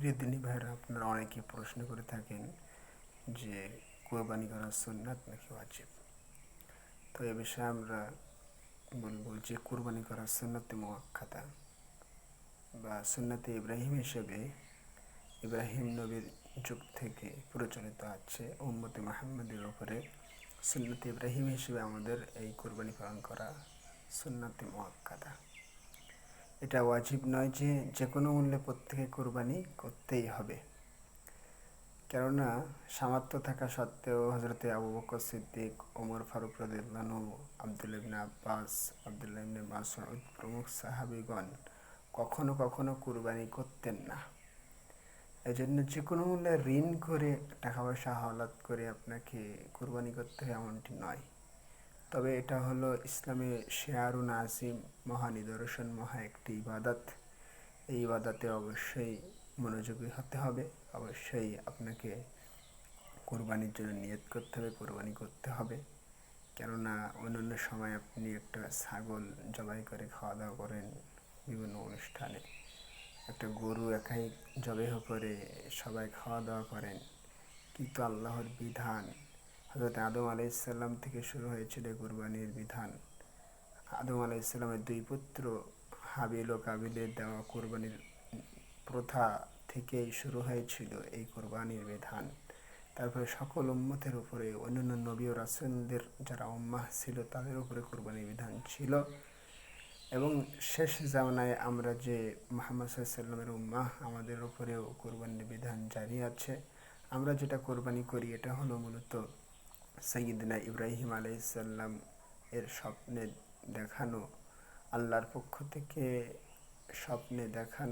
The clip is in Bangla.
প্রিয় দিনী ভাইরা আপনারা অনেকে প্রশ্ন করে থাকেন যে, কোরবানি করা সুন্নাত নাকি ওয়াজিব? তো এ বিষয়ে আমরা বলব যে, কোরবানি করা সুন্নতে মোয়াক্কাতা বা সুন্নতে ইব্রাহিম হিসেবে ইব্রাহিম নবীর যুগ থেকে প্রচলিত আছে। উম্মতে মাহমুদের ওপরে সুন্নতে ইব্রাহিম হিসেবে আমাদের এই কোরবানি পালন করা সুন্নতে মোয়াক্কাতা এটা ওয়াজিব নয় যে যে কোনো মূল্যে প্রত্যেকে কোরবানি করতেই হবে। কেননা, সামর্থ্য থাকা সত্ত্বেও হজরতে আবু বকর সিদ্দিক, ওমর ফারুক রদিল্লানু আবদুল ইবনে আব্বাস, আবদুল্লাহ ইবনে মাসউদ প্রমুখ সাহাবিগণ কখনো কখনো কুরবানি করতেন না। এই জন্য যে কোনো মূল্যে ঋণ করে, টাকা পয়সা হাওলাত করে আপনাকে কুরবানি করতে হয় এমনটি নয়। তবে এটা হলো ইসলামে শেয়ারুন আসিম মহা নিদর্শন মহা একটি ইবাদত। এই ইবাদতে অবশ্যই মনোযোগী হতে হবে। অবশ্যই আপনাকে কোরবানির জন্য নিয়ত করতে হবে, কোরবানি করতে হবে। কেননা অন্যান্য সময় আপনি একটা ছাগল জবাই করে খাওয়া দাওয়া করেন বিভিন্ন অনুষ্ঠানে। একটা গরু একাই জবেহ করে সবাই খাওয়া দাওয়া করেন। কিন্তু আল্লাহর বিধান হজরত আদম আলাইসাল্লাম থেকে শুরু হয়েছিল কোরবানির বিধান। আদম আলাইসাল্লামের দুই পুত্র হাবিল ও কাবিলের দেওয়া কোরবানির প্রথা থেকেই শুরু হয়েছিল এই কোরবানির বিধান। তারপরে সকল উম্মতের উপরে, অন্যান্য নবী ও রাসুলদের যারা উম্মাহ ছিল তাদের উপরে কোরবানির বিধান ছিল। এবং শেষ জামানায় আমরা যে মোহাম্মদ সাল্লামের উম্মাহ আমাদের উপরেও কোরবানির বিধান জারি আছে। আমরা যেটা কোরবানি করি, এটা হলো মূলত সঈদিনা ইব্রাহিম আলাইসাল্লাম এর স্বপ্নে দেখানো আল্লাহর পক্ষ থেকে স্বপ্নে দেখানো